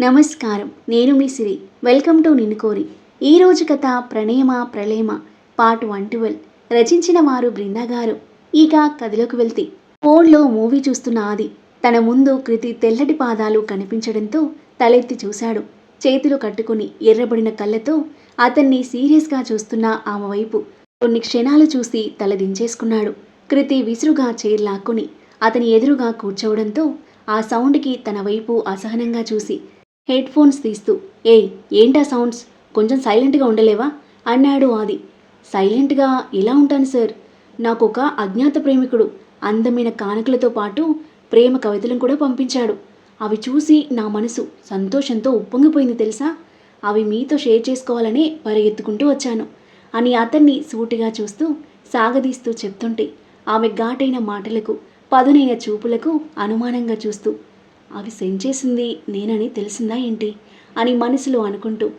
నమస్కారం. నేను మీ సిరి. Welcome to నిన్ను కోరి. ఈరోజు కథ ప్రణేమ ప్రళేమ పార్ట్ వన్ ట్వెల్వ్. రచించిన వారు బృందా గారు. ఇక కథలోకి వెళ్తే. ఫోన్లో మూవీ చూస్తున్న ఆది. తన ముందు కృతి తెల్లటి పాదాలు కనిపించడంతో తలెత్తి చూశాడు. చేతులు కట్టుకుని ఎర్రబడిన కళ్ళతో అతన్ని సీరియస్గా చూస్తున్న ఆమె వైపు కొన్ని క్షణాలు చూసి తల దించేసుకున్నాడు. కృతి విసురుగా చైర్ లాక్కుని అతని ఎదురుగా కూర్చోవడంతో ఆ సౌండ్కి తన వైపు అసహనంగా చూసి హెడ్ ఫోన్స్ తీస్తూ ఏయ్ ఏంటా సౌండ్స్? కొంచెం సైలెంట్గా ఉండలేవా? అన్నాడు ఆది. సైలెంట్గా ఎలా ఉంటాను సార్? నాకు ఒక అజ్ఞాత ప్రేమికుడు అందమైన కానుకలతో పాటు ప్రేమ కవితలను కూడా పంపించాడు. అవి చూసి నా మనసు సంతోషంతో ఉప్పొంగిపోయింది తెలుసా? అవి మీతో షేర్ చేసుకోవాలనే పరిగెత్తుకుంటూ వచ్చాను అని అతన్ని సూటిగా చూస్తూ సాగదీస్తూ చెప్తుంటే ఆమె ఘాటైన మాటలకు పదునైన చూపులకు అనుమానంగా చూస్తూ అవి సెండ్ చేసింది నేనని తెలిసిందా ఏంటి? అని మనసులో అనుకుంటూ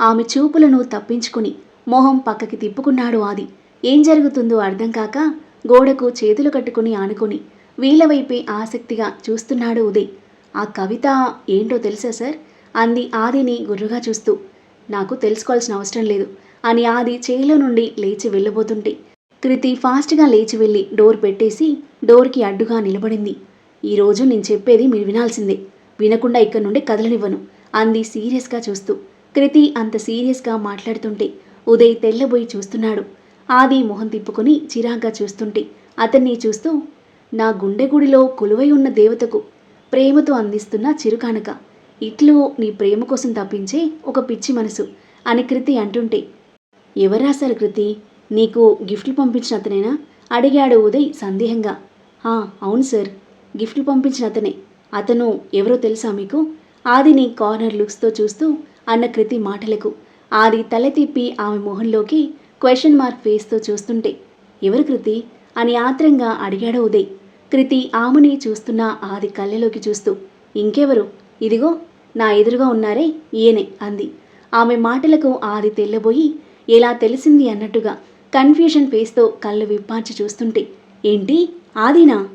ఆమె చూపులను తప్పించుకుని మొహం పక్కకి తిప్పుకున్నాడు ఆది. ఏం జరుగుతుందో అర్థం కాక గోడకు చేతులు కట్టుకుని ఆనుకొని వీళ్ళవైపే ఆసక్తిగా చూస్తున్నాడు ఉదయ్. ఆ కవిత ఏంటో తెలుసా సార్? అంది ఆదిని గుర్రుగా చూస్తూ. నాకు తెలుసుకోవాల్సిన అవసరం లేదు అని ఆది చేయిలో నుండి లేచి వెళ్ళబోతుంటే. కృతి ఫాస్ట్గా లేచి వెళ్ళి డోర్ పెట్టేసి డోర్కి అడ్డుగా నిలబడింది. ఈరోజు నేను చెప్పేది మీరు వినాల్సిందే. వినకుండా ఇక్కడ నుండి కదలనివ్వను. అంది సీరియస్గా చూస్తూ. కృతి అంత సీరియస్గా మాట్లాడుతుంటే ఉదయ్ తెల్లబోయి చూస్తున్నాడు. ఆది మొహం తిప్పుకొని చిరాగ్గా చూస్తుంటే అతన్ని చూస్తూ నా గుండె గుడిలో కొలువై ఉన్న దేవతకు ప్రేమతో అందిస్తున్న చిరుకానుక. ఇట్లు నీ ప్రేమ కోసం తప్పించే ఒక పిచ్చి మనసు అని కృతి అంటుంటే ఎవరాశారు కృతి? నీకు గిఫ్ట్లు పంపించిన అతనేనా? అడిగాడు ఉదయ్ సందేహంగా. "ఆ, అవును సార్. గిఫ్ట్లు పంపించిన అతనే. అతను ఎవరో తెలుసా మీకు? ఆదిని కార్నర్ లుక్స్తో చూస్తూ అన్న కృతి మాటలకు. ఆది తల తిప్పి ఆమె మొహంలోకి క్వశ్చన్ మార్క్ ఫేస్తో చూస్తుంటే ఎవరు కృతి? అని ఆత్రంగా అడిగాడు ఉదయ్. కృతి ఆమెని చూస్తున్న ఆది కళ్ళలోకి చూస్తూ ఇంకెవరు? ఇదిగో నా ఎదురుగా ఉన్నారే ఈయనే అంది. ఆమె మాటలకు ఆది తెల్లబోయి ఎలా తెలిసింది అన్నట్టుగా కన్ఫ్యూషన్ ఫేస్తో కళ్ళు విప్పార్చి చూస్తుంటే ఏంటి? ఆదినా?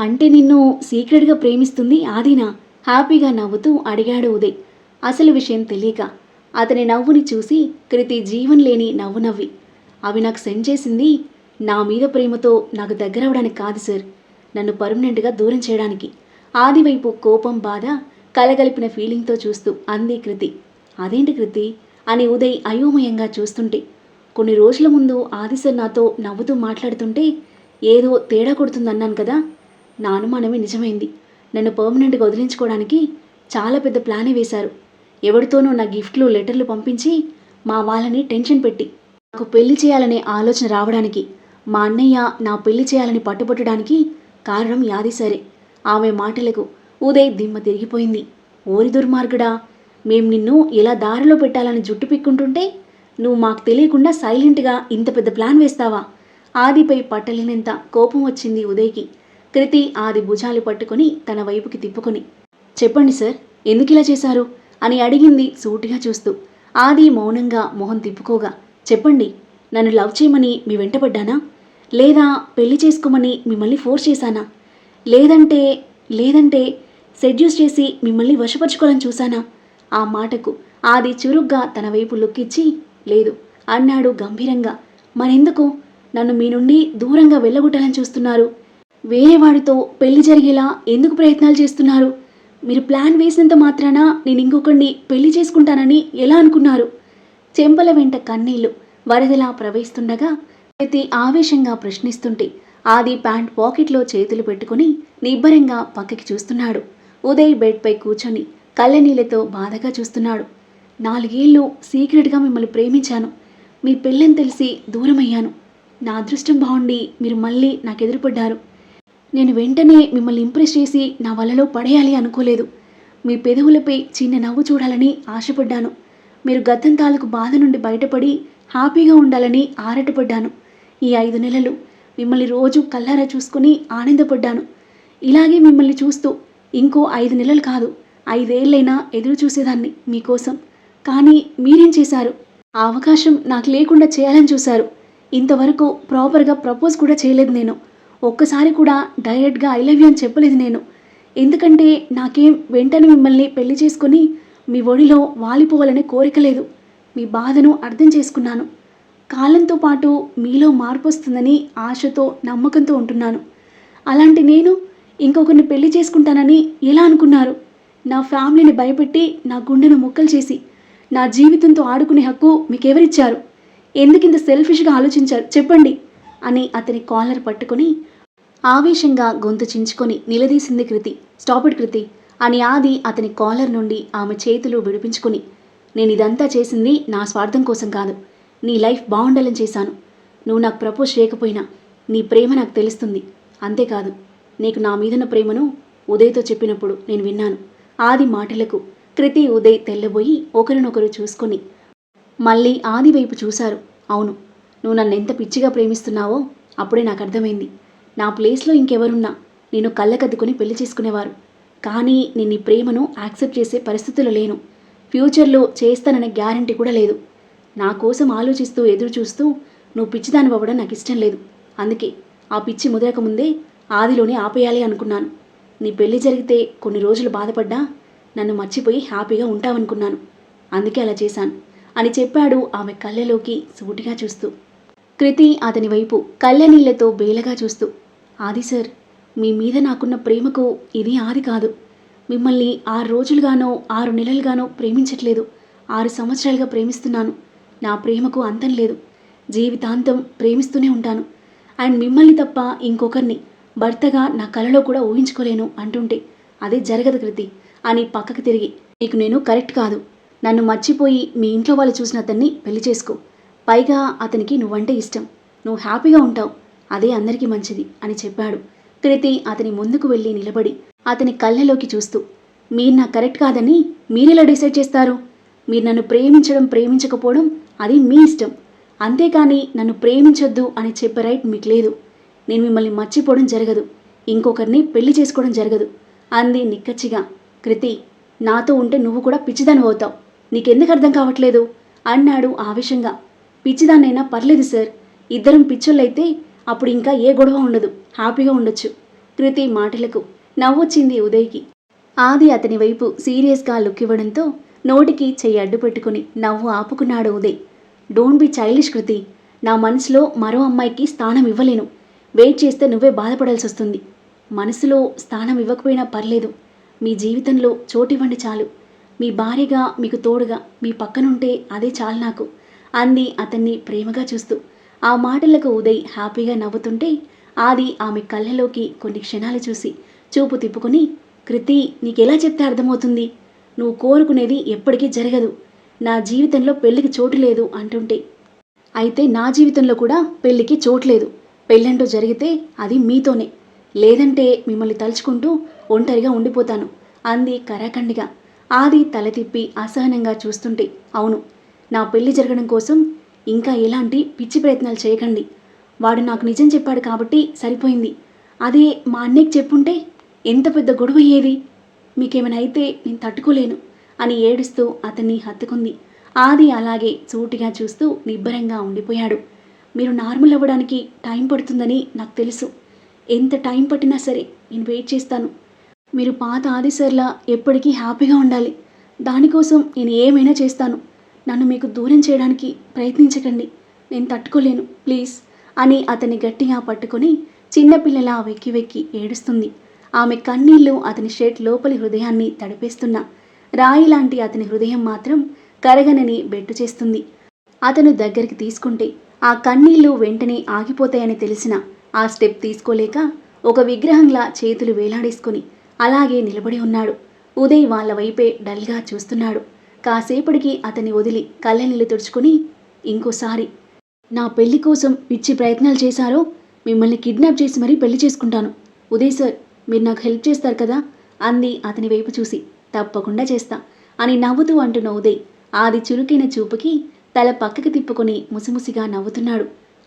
అంటే నిన్ను సీక్రెట్గా ప్రేమిస్తుంది ఆదినా. హ్యాపీగా నవ్వుతూ అడిగాడు ఉదయ్. అసలు విషయం తెలియక. అతని నవ్వుని చూసి కృతి జీవం లేని నవ్వు నవ్వి. అవి నాకు సెండ్ చేసింది నా మీద ప్రేమతో నాకు దగ్గర అవడానికి కాదు సార్. నన్ను పర్మనెంట్గా దూరం చేయడానికి. ఆదివైపు కోపం బాధ కలగలిపిన ఫీలింగ్తో చూస్తూ అంది కృతి. అదేంటి కృతి? అని ఉదయ్ అయోమయంగా చూస్తుంటే. కొన్ని రోజుల ముందు ఆది సార్ నాతో నవ్వుతూ మాట్లాడుతుంటే ఏదో తేడా కొడుతుందన్నాను కదా. నా అనుమానమే నిజమైంది. నన్ను పర్మనెంట్గా వదిలించుకోవడానికి చాలా పెద్ద ప్లానే వేశారు. ఎవరితోనో నా గిఫ్ట్లు లెటర్లు పంపించి మా వాళ్ళని టెన్షన్ పెట్టి నాకు పెళ్ళి చేయాలనే ఆలోచన రావడానికి మా అన్నయ్య నా పెళ్ళి చేయాలని పట్టుబట్టడానికి కారణం యాది సరే. ఆమె మాటలకు ఉదయ్ దిమ్మ తిరిగిపోయింది. ఓరి దుర్మార్గుడా మేం నిన్ను ఇలా దారిలో పెట్టాలని జుట్టు పిక్కుంటుంటే నువ్వు మాకు తెలియకుండా సైలెంట్గా ఇంత పెద్ద ప్లాన్ వేస్తావా? ఆదిపై పట్టలేనంత కోపం వచ్చింది ఉదయ్కి. కృతి ఆది భుజాలు పట్టుకొని తన వైపుకి తిప్పుకొని చెప్పండి సార్ ఎందుకిలా చేశారు? అని అడిగింది సూటిగా చూస్తూ. ఆది మౌనంగా మొహం తిప్పుకోగా చెప్పండి నన్ను లవ్ చేయమని మీ వెంటపడ్డానా లేదా పెళ్ళి చేసుకోమని మిమ్మల్ని ఫోర్స్ చేశానా? లేదంటే లేదంటే సెడ్యూస్ చేసి మిమ్మల్ని వశపరుచుకోవాలని చూశానా? ఆ మాటకు ఆది చురుగ్గా తన వైపు లుక్కిచ్చి లేదు అన్నాడు గంభీరంగా. మరెందుకు? నన్ను మీ నుండి దూరంగా వెళ్ళగొట్టాలని చూస్తున్నారు. వేరే వాడితో పెళ్ళి జరిగేలా ఎందుకు ప్రయత్నాలు చేస్తున్నారు? మీరు ప్లాన్ వేసినంత మాత్రాన నేను ఇంకొకరిని పెళ్ళి చేసుకుంటానని ఎలా అనుకున్నారు? చెంపల వెంట కన్నీళ్ళు వరదలా ప్రవహిస్తుండగా ప్రతి ఆవేశంగా ప్రశ్నిస్తుంటే ఆది ప్యాంట్ పాకెట్లో చేతులు పెట్టుకుని నిబ్బరంగా పక్కకి చూస్తున్నాడు. ఉదయ్ బెడ్పై కూర్చొని కళ్ళనీళ్ళతో బాధగా చూస్తున్నాడు. నాలుగేళ్ళు సీక్రెట్గా మిమ్మల్ని ప్రేమించాను. మీ పెళ్ళని తెలిసి దూరమయ్యాను. నా అదృష్టం బాగుండి మీరు మళ్ళీ నాకు ఎదురుపడ్డారు నేను వెంటనే మిమ్మల్ని ఇంప్రెస్ చేసి నా వలలో పడేయాలి అనుకోలేదు. మీ పెదవులపై చిన్న నవ్వు చూడాలని ఆశపడ్డాను. మీరు గతంతాలకు బాధ నుండి బయటపడి హ్యాపీగా ఉండాలని ఆరాటపడ్డాను. ఈ ఐదు నెలలు మిమ్మల్ని రోజు కల్లారా చూసుకుని ఆనందపడ్డాను. ఇలాగే మిమ్మల్ని చూస్తూ ఇంకో ఐదు నెలలు కాదు ఐదేళ్ళైనా ఎదురు చూసేదాన్ని మీకోసం. కానీ మీరేం చేశారు? ఆ అవకాశం నాకు లేకుండా చేయాలని చూశారు. ఇంతవరకు ప్రాపర్గా ప్రపోజ్ కూడా చేయలేదు నేను. ఒక్కసారి కూడా డైరెక్ట్గా ఐ లవ్ యూ అని చెప్పలేదు నేను. ఎందుకంటే నాకేం వెంటనే మిమ్మల్ని పెళ్ళి చేసుకొని మీ ఒడిలో వాలిపోవాలనే కోరిక లేదు. మీ బాధను అర్థం చేసుకున్నాను. కాలంతో పాటు మీలో మార్పు వస్తుందని ఆశతో నమ్మకంతో ఉంటున్నాను. అలాంటి నేను ఇంకొకరిని పెళ్ళి చేసుకుంటానని ఎలా అనుకున్నారు? నా ఫ్యామిలీని భయపెట్టి నా గుండెను ముక్కలు చేసి నా జీవితంతో ఆడుకునే హక్కు మీకెవరిచ్చారు? ఎందుకింత సెల్ఫిష్గా ఆలోచించారు? చెప్పండి. అని అతని కాలర్ పట్టుకొని ఆవేశంగా గొంతు చించుకొని నిలదీసింది కృతి. స్టాపిడ్ కృతి అని ఆది అతని కాలర్ నుండి ఆమె చేతులు విడిపించుకుని నేను ఇదంతా చేసింది నా స్వార్థం కోసం కాదు. నీ లైఫ్ బాగుండాలని చేశాను. నువ్వు నాకు ప్రపోజ్ చేయకపోయినా నీ ప్రేమ నాకు తెలుస్తుంది. అంతేకాదు నీకు నా మీదున్న ప్రేమను ఉదయ్తో చెప్పినప్పుడు నేను విన్నాను. ఆది మాటలకు కృతి ఉదయ్ తెల్లబోయి ఒకరినొకరు చూసుకొని మళ్ళీ ఆది వైపు చూశారు. అవును నువ్వు నన్ను ఎంత పిచ్చిగా ప్రేమిస్తున్నావో అప్పుడే నాకు అర్థమైంది. నా ప్లేస్లో ఇంకెవరున్నా నేను కళ్ళకద్దుకుని పెళ్ళి చేసుకునేవారు. కానీ నేను ఈ ప్రేమను యాక్సెప్ట్ చేసే పరిస్థితులు లేను. ఫ్యూచర్లో చేస్తాననే గ్యారంటీ కూడా లేదు. నా కోసం ఆలోచిస్తూ ఎదురు చూస్తూ నువ్వు పిచ్చిదాని అవ్వడం నాకు ఇష్టం లేదు. అందుకే ఆ పిచ్చి ముదరక ముందే ఆదిలోనే ఆపేయాలి అనుకున్నాను. నీ పెళ్ళి జరిగితే కొన్ని రోజులు బాధపడ్డా నన్ను మర్చిపోయి హ్యాపీగా ఉంటావనుకున్నాను. అందుకే అలా చేశాను అని చెప్పాడు ఆమె కళ్ళలోకి సూటిగా చూస్తూ. కృతి అతని వైపు కళ్ళనీళ్ళతో బేలగా చూస్తూ ఆది సార్ మీ మీద నాకున్న ప్రేమకు ఇది ఆది కాదు. మిమ్మల్ని ఆరు రోజులుగానో ఆరు నెలలుగానో ప్రేమించట్లేదు. ఆరు సంవత్సరాలుగా ప్రేమిస్తున్నాను. నా ప్రేమకు అంతం లేదు. జీవితాంతం ప్రేమిస్తూనే ఉంటాను. అండ్ మిమ్మల్ని తప్ప ఇంకొకరిని భర్తగా నా కలలో కూడా ఊహించుకోలేను అంటుంటే అదే జరగదు కృతి అని పక్కకు తిరిగి నీకు నేను కరెక్ట్ కాదు. నన్ను మర్చిపోయి మీ ఇంట్లో వాళ్ళు చూసిన అతన్ని పెళ్ళి చేసుకో. పైగా అతనికి నువ్వంటే ఇష్టం. నువ్వు హ్యాపీగా ఉంటావు. అదే అందరికీ మంచిది అని చెప్పాడు. కృతి అతని ముందుకు వెళ్ళి నిలబడి అతని కళ్ళలోకి చూస్తూ మీరు నా కరెక్ట్ కాదని మీరెలా డిసైడ్ చేస్తారు? మీరు నన్ను ప్రేమించడం ప్రేమించకపోవడం అది మీ ఇష్టం. అంతేకాని నన్ను ప్రేమించొద్దు అని చెప్పే రైట్ మీకు లేదు. నేను మిమ్మల్ని మర్చిపోవడం జరగదు. ఇంకొకరిని పెళ్ళి చేసుకోవడం జరగదు. అంది నిక్కచ్చిగా. కృతి నాతో ఉంటే నువ్వు కూడా పిచ్చిదాని అవుతావు. నీకెందుకు అర్థం కావట్లేదు? అన్నాడు ఆవేశంగా. పిచ్చిదాన్నైనా పర్లేదు సార్. ఇద్దరం పిచ్చోళ్ళైతే అప్పుడు ఇంకా ఏ గొడవ ఉండదు. హ్యాపీగా ఉండొచ్చు. కృతి మాటలకు నవ్వొచ్చింది ఉదయ్కి. ఆది అతని వైపు సీరియస్గా లుక్ ఇవ్వడంతో నోటికి చెయ్యి అడ్డు పెట్టుకుని నవ్వు ఆపుకున్నాడు Uday. Don't be childish Kriti. నా మనసులో మరో అమ్మాయికి స్థానం ఇవ్వలేను. వెయిట్ చేస్తే నువ్వే బాధపడాల్సి వస్తుంది. మనసులో స్థానం ఇవ్వకపోయినా పర్లేదు. మీ జీవితంలో చోటివ్వండి చాలు. మీ భార్యగా మీకు తోడుగా మీ పక్కనుంటే అదే చాలు నాకు. అంది అతన్ని ప్రేమగా చూస్తూ. ఆ మాటలకు ఉదయ్ హ్యాపీగా నవ్వుతుంటే ఆది ఆమె కళ్ళలోకి కొన్ని క్షణాలు చూసి చూపు తిప్పుకొని కృతి నీకెలా చెప్తే అర్థమవుతుంది? నువ్వు కోరుకునేది ఎప్పటికీ జరగదు. నా జీవితంలో పెళ్ళికి చోటు లేదు అంటుంటే. అయితే నా జీవితంలో కూడా పెళ్ళికి చోటు లేదు. పెళ్ళంటూ జరిగితే అది మీతోనే. లేదంటే మిమ్మల్ని తలుచుకుంటూ ఒంటరిగా ఉండిపోతాను అంది కరాఖండిగా. ఆది తల తిప్పి అసహనంగా చూస్తుంటే అవును నా పెళ్ళి జరగడం కోసం ఇంకా ఎలాంటి పిచ్చి ప్రయత్నాలు చేయకండి. వాడు నాకు నిజం చెప్పాడు కాబట్టి సరిపోయింది. అదే మా అన్నయ్యకి చెప్పుంటే ఎంత పెద్ద గొడవ అయ్యేది? మీకేమైనా అయితే నేను తట్టుకోలేను అని ఏడుస్తూ అతన్ని హత్తుకుంది. ఆది అలాగే సూటిగా చూస్తూ నిబ్బరంగా ఉండిపోయాడు. మీరు నార్మల్ అవ్వడానికి టైం పడుతుందని నాకు తెలుసు. ఎంత టైం పట్టినా సరే నేను వెయిట్ చేస్తాను. మీరు పాత ఆదిసర్లా ఎప్పటికీ హ్యాపీగా ఉండాలి. దానికోసం నేను ఏమైనా చేస్తాను. నన్ను మీకు దూరం చేయడానికి ప్రయత్నించకండి. నేను తట్టుకోలేను. ప్లీజ్. అని అతన్ని గట్టిగా పట్టుకొని చిన్నపిల్లలా వెక్కి వెక్కి ఏడుస్తుంది. ఆమె కన్నీళ్ళు అతని షర్ట్ లోపలి హృదయాన్ని తడిపేస్తున్న. రాయి లాంటి అతని హృదయం మాత్రం కరగనని బెట్టు చేస్తుంది. అతను దగ్గరికి తీసుకుంటే ఆ కన్నీళ్ళు వెంటనే ఆగిపోతాయని తెలిసిన ఆ స్టెప్ తీసుకోలేక ఒక విగ్రహంలా చేతులు వేలాడేసుకుని అలాగే నిలబడి ఉన్నాడు. ఉదయ్ వాళ్ళ వైపే డల్గా చూస్తున్నాడు. కాసేపటికి అతన్ని వదిలి కళ్ళనీళ్ళు తుడుచుకుని ఇంకోసారి నా పెళ్ళి కోసం పిచ్చి ప్రయత్నాలు చేశారో మిమ్మల్ని కిడ్నాప్ చేసి మరీ పెళ్ళి చేసుకుంటాను. ఉదయ్ సార్ మీరు నాకు హెల్ప్ చేస్తారు కదా? అంది అతని వైపు చూసి. తప్పకుండా చేస్తా అని నవ్వుతూ అంటున్న ఉదయ్ ఆది చురుకైన చూపుకి తల పక్కకి తిప్పుకొని ముసిముసిగా నవ్వుతున్నాడు.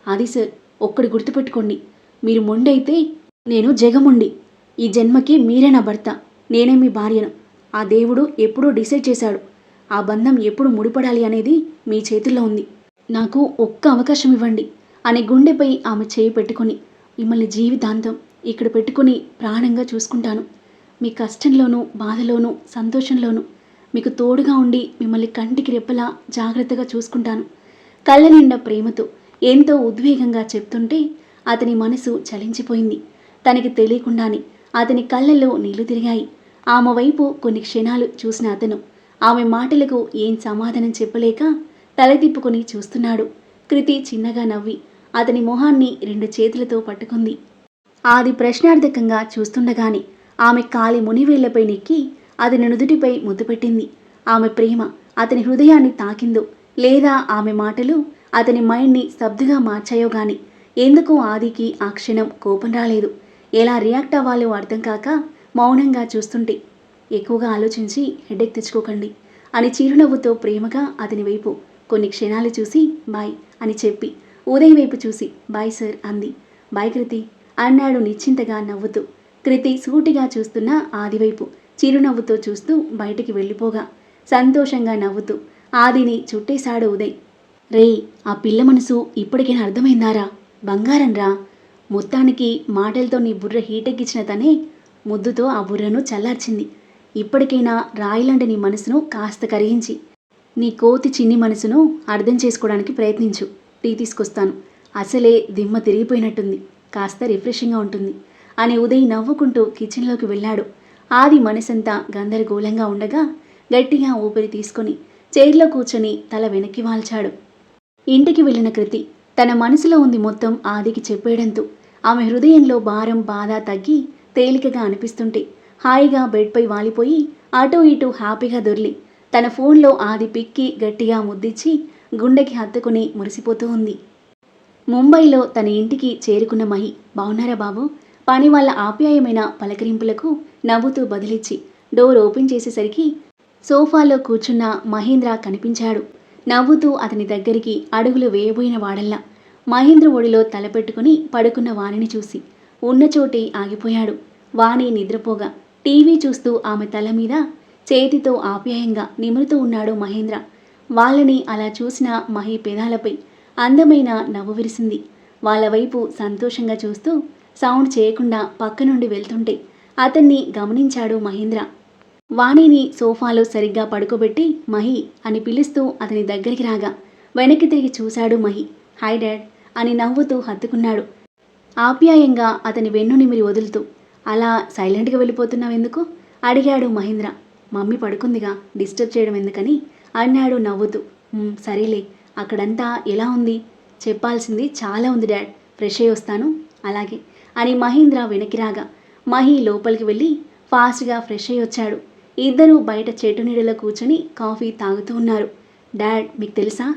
అది సార్ ఒక్కడి గుర్తుపెట్టుకోండి. మీరు మొండైతే నేను జగముండి. ఈ జన్మకి మీరే నా భర్త. నేనే మీ భార్యను. ఆ దేవుడు ఎప్పుడూ డిసైడ్ చేశాడు. ఆ బంధం ఎప్పుడు ముడిపడాలి అనేది మీ చేతుల్లో ఉంది. నాకు ఒక్క అవకాశం ఇవ్వండి. అనే గుండెపై ఆమె చేయి పెట్టుకొని మిమ్మల్ని జీవితాంతం ఇక్కడ పెట్టుకొని ప్రాణంగా చూసుకుంటాను. మీ కష్టంలోనూ బాధలోనూ సంతోషంలోనూ మీకు తోడుగా ఉండి మిమ్మల్ని కంటికి రెప్పలా జాగ్రత్తగా చూసుకుంటాను. కళ్ళ నిండా ప్రేమతో ఎంతో ఉద్వేగంగా చెప్తుంటే అతని మనసు చలించిపోయింది. తనకి తెలియకుండానే అతని కళ్ళల్లో నీళ్ళు తిరిగాయి. ఆమె వైపు కొన్ని క్షణాలు చూసిన అతను ఆమె మాటలకు ఏం సమాధానం చెప్పలేక తలదిప్పుకుని చూస్తున్నాడు. కృతి చిన్నగా నవ్వి అతని మొహాన్ని రెండు చేతులతో పట్టుకుంది. ఆది ప్రశ్నార్థకంగా చూస్తుండగానే ఆమె కాలి మునివేళ్ళపై నెక్కి అతని నుదుటిపై ముద్దు పెట్టింది. ఆమె ప్రేమ అతని హృదయాన్ని తాకిందో లేదా ఆమె మాటలు అతని మైండ్ని స్తబ్దుగా మార్చాయో గాని ఎందుకో ఆదికి ఆ క్షణం కోపం రాలేదు. ఎలా రియాక్ట్ అవ్వాలో అర్థం కాక మౌనంగా చూస్తుంటే ఎక్కువగా ఆలోచించి హెడేక్ తెచ్చుకోకండి. అని చిరునవ్వుతో ప్రేమగా అతని వైపు కొన్ని క్షణాలు చూసి బాయ్ అని చెప్పి ఉదయం వైపు చూసి బాయ్ సార్ అంది. బాయ్ కృతి అన్నాడు నిశ్చింతగా నవ్వుతూ. కృతి సూటిగా చూస్తున్న ఆదివైపు చిరునవ్వుతో చూస్తూ బయటికి వెళ్ళిపోగా సంతోషంగా నవ్వుతూ ఆదిని చుట్టేశాడు ఉదయ్. రేయ్ ఆ పిల్ల మనసు ఇప్పటికైనా అర్థమైందారా? బంగారంరా మొత్తానికి మాటలతో నీ బుర్ర హీటెక్కిచ్చిన తనే ముద్దుతో ఆ బుర్రను చల్లార్చింది. ఇప్పటికైనా రాయిలాంటి నీ మనసును కాస్త కరిగించి నీ కోతి చిన్ని మనసును అర్థం చేసుకోవడానికి ప్రయత్నించు. టీ తీసుకొస్తాను. అసలే దిమ్మ తిరిగిపోయినట్టుంది. కాస్త రిఫ్రెషింగ్గా ఉంటుంది. అని ఉదయ్ నవ్వుకుంటూ కిచెన్లోకి వెళ్ళాడు. ఆది మనసంతా గందరగోళంగా ఉండగా గట్టిగా ఊపిరి తీసుకొని చైర్లో కూర్చొని తల వెనక్కి వాల్చాడు. ఇంటికి వెళ్ళిన కృతి తన మనసులో ఉంది మొత్తం ఆదికి చెప్పేయడంతో ఆమె హృదయంలో భారం బాధ తగ్గి తేలికగా అనిపిస్తుంటే హాయిగా బెడ్పై వాలిపోయి అటూ ఇటూ హ్యాపీగా దొర్లి తన ఫోన్లో ఆది పిక్కి గట్టిగా ముద్దిచ్చి గుండెకి హత్తుకుని మురిసిపోతూ ఉంది. ముంబైలో తన ఇంటికి చేరుకున్న మహి బావున్నారా బాబు? పని వాళ్ళ ఆప్యాయమైన పలకరింపులకు నవ్వుతూ బదిలిచ్చి డోర్ ఓపెన్ చేసేసరికి సోఫాలో కూర్చున్న మహేంద్ర కనిపించాడు. నవ్వుతూ అతని దగ్గరికి అడుగులు వేయబోయిన వాడల్లా మహేంద్ర ఒడిలో తలపెట్టుకుని పడుకున్న వాణిని చూసి ఉన్న చోటే ఆగిపోయాడు. వాణి నిద్రపోగా టీవీ చూస్తూ ఆమె తల మీద చేతితో ఆప్యాయంగా నిమురుతూ ఉన్నాడు మహేంద్ర. వాళ్ళని అలా చూసిన మహి పెదాలపై అందమైన నవ్వు విరిసింది. వాళ్ళ వైపు సంతోషంగా చూస్తూ సౌండ్ చేయకుండా పక్క నుండి వెళ్తుంటే అతన్ని గమనించాడు మహేంద్ర. వాణిని సోఫాలో సరిగ్గా పడుకోబెట్టి మహి అని పిలుస్తూ అతని దగ్గరికి రాగా వెనక్కి తిరిగి చూశాడు మహి. హాయ్ డాడ్ అని నవ్వుతూ హత్తుకున్నాడు. ఆప్యాయంగా అతని వెన్ను నిమిరి వదులుతూ అలా సైలెంట్గా వెళ్ళిపోతున్నావు ఎందుకు? అడిగాడు మహేంద్ర. మమ్మీ పడుకుందిగా డిస్టర్బ్ చేయడం ఎందుకని? అన్నాడు నవ్వుతూ. సరేలే అక్కడంతా ఎలా ఉంది? చెప్పాల్సింది చాలా ఉంది డాడ్ ఫ్రెష్ అయ్యి వస్తాను అలాగే అని మహేంద్ర వెనక్కి రాగా మహి లోపలికి వెళ్ళి ఫాస్ట్గా ఫ్రెష్ అయ్యి వచ్చాడు. ఇద్దరూ బయట చెట్టు నీడలో కూర్చొని కాఫీ తాగుతూ ఉన్నారు. డాడ్ మీకు తెలుసా?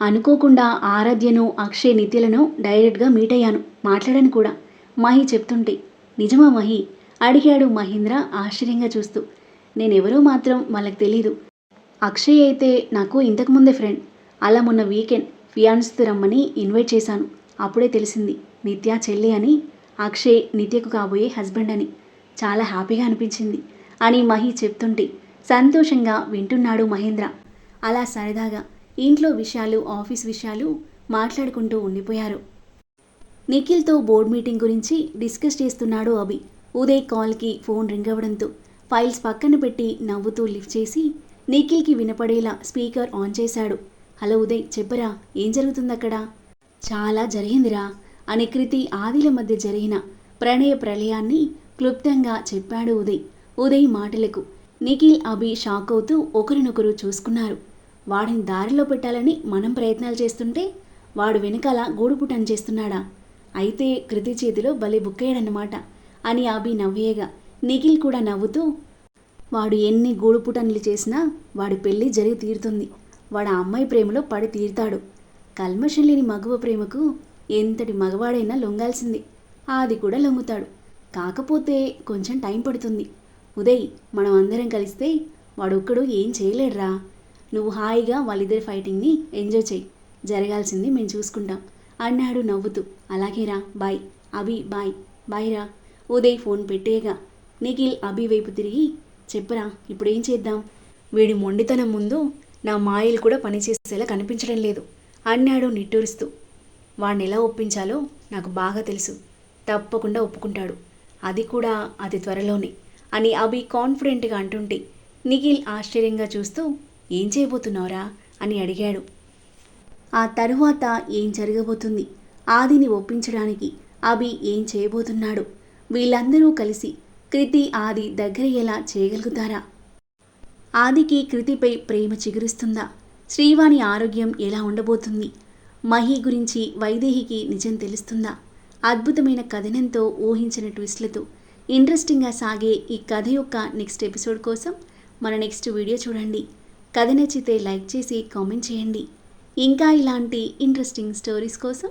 అనుకోకుండా ఆరాధ్యను అక్షయ్ నిత్యలను డైరెక్ట్గా మీట్ అయ్యాను మాట్లాడాను కూడా మహి చెప్తుంటే. నిజమా మహి? అడిగాడు మహేంద్ర ఆశ్చర్యంగా చూస్తూ. నేనెవరో మాత్రం వాళ్ళకి తెలీదు. అక్షయ్ అయితే నాకు ఇంతకుముందే ఫ్రెండ్. అలా మొన్న వీకెండ్ ఫియాన్స్తో రమ్మని ఇన్వైట్ చేశాను. అప్పుడే తెలిసింది నిత్య చెల్లి అని అక్షయ్ నిత్యకు కాబోయే హస్బెండ్ అని. చాలా హ్యాపీగా అనిపించింది అని మహి చెప్తుంటే సంతోషంగా వింటున్నాడు మహేంద్ర. అలా సరదాగా ఇంట్లో విషయాలు ఆఫీస్ విషయాలు మాట్లాడుకుంటూ ఉండిపోయారు. నిఖిల్తో బోర్డ్ మీటింగ్ గురించి డిస్కస్ చేస్తున్నాడు అభి. ఉదయ్ కాల్కి ఫోన్ రింగ్ అవ్వడంతో ఫైల్స్ పక్కన పెట్టి నవ్వుతూ లిఫ్ట్ చేసి నిఖిల్కి వినపడేలా స్పీకర్ ఆన్ చేశాడు. హలో ఉదయ్ చెప్పరా? ఏం జరుగుతుంది అక్కడ చాలా జరిగిందిరా అని కృతి ఆదిల మధ్య జరిగిన ప్రణయ ప్రళయాన్ని క్లుప్తంగా చెప్పాడు ఉదయ్. ఉదయ్ మాటలకు నిఖిల్ అభి షాక్ అవుతూ ఒకరినొకరు చూసుకున్నారు. వాడిని దారిలో పెట్టాలని మనం ప్రయత్నాలు చేస్తుంటే వాడు వెనకాల గూడుపుటం చేస్తున్నాడా అయితే కృతి చేతిలో భలే బుక్కయ్యాడనమాట అని అభి నవ్వేయగా. నిఖిల్ కూడా నవ్వుతూ వాడు ఎన్ని గూడుపుటన్లు చేసినా వాడి పెళ్ళి జరిగి తీరుతుంది. వాడు ఆ అమ్మాయి ప్రేమలో పడి తీరుతాడు. కల్మషం లేని మగవ ప్రేమకు ఎంతటి మగవాడైనా లొంగాల్సింది. అది కూడా లొంగుతాడు. కాకపోతే కొంచెం టైం పడుతుంది. ఉదయ్ మనం అందరం కలిస్తే వాడొక్కడు ఏం చేయలేడురా? నువ్వు హాయిగా వాళ్ళిద్దరి ఫైటింగ్ని ఎంజాయ్ చేయి. జరగాల్సింది మేము చూసుకుంటాం అన్నాడు నవ్వుతూ. అలాగేరా బాయ్. అభి బాయ్. బాయ్ రా. ఉదయ్ ఫోన్ పెట్టేగా నిఖిల్ అభి వైపు తిరిగి చెప్పరా ఇప్పుడేం చేద్దాం? వీడి మొండితనం ముందు నా మాయలు కూడా పనిచేసేలా కనిపించడం లేదు. అన్నాడు నిట్టూరుస్తూ. వాడిని ఎలా ఒప్పించాలో నాకు బాగా తెలుసు. తప్పకుండా ఒప్పుకుంటాడు. అది కూడా అతి త్వరలోనే అని అభి కాన్ఫిడెంట్గా అంటుంటే నిఖిల్ ఆశ్చర్యంగా చూస్తూ ఏం చేయబోతున్నావురా? అని అడిగాడు. ఆ తరువాత ఏం జరగబోతుంది? ఆదిని ఒప్పించడానికి అభి ఏం చేయబోతున్నాడు? వీళ్ళందరూ కలిసి కృతి ఆది దగ్గరయ్యేలా చేయగలుగుతారా? ఆదికి కృతిపై ప్రేమ చిగురిస్తుందా? శ్రీవాణి ఆరోగ్యం ఎలా ఉండబోతుంది? మహి గురించి వైదేహికి నిజం తెలుస్తుందా? అద్భుతమైన కథనంతో ఊహించిన ట్విస్ట్లతో ఇంట్రెస్టింగ్గా సాగే ఈ కథ యొక్క నెక్స్ట్ ఎపిసోడ్ కోసం మన నెక్స్ట్ వీడియో చూడండి. కథ నచ్చితే లైక్ చేసి కామెంట్ చేయండి. ఇంకా ఇలాంటి ఇంట్రెస్టింగ్ స్టోరీస్ కోసం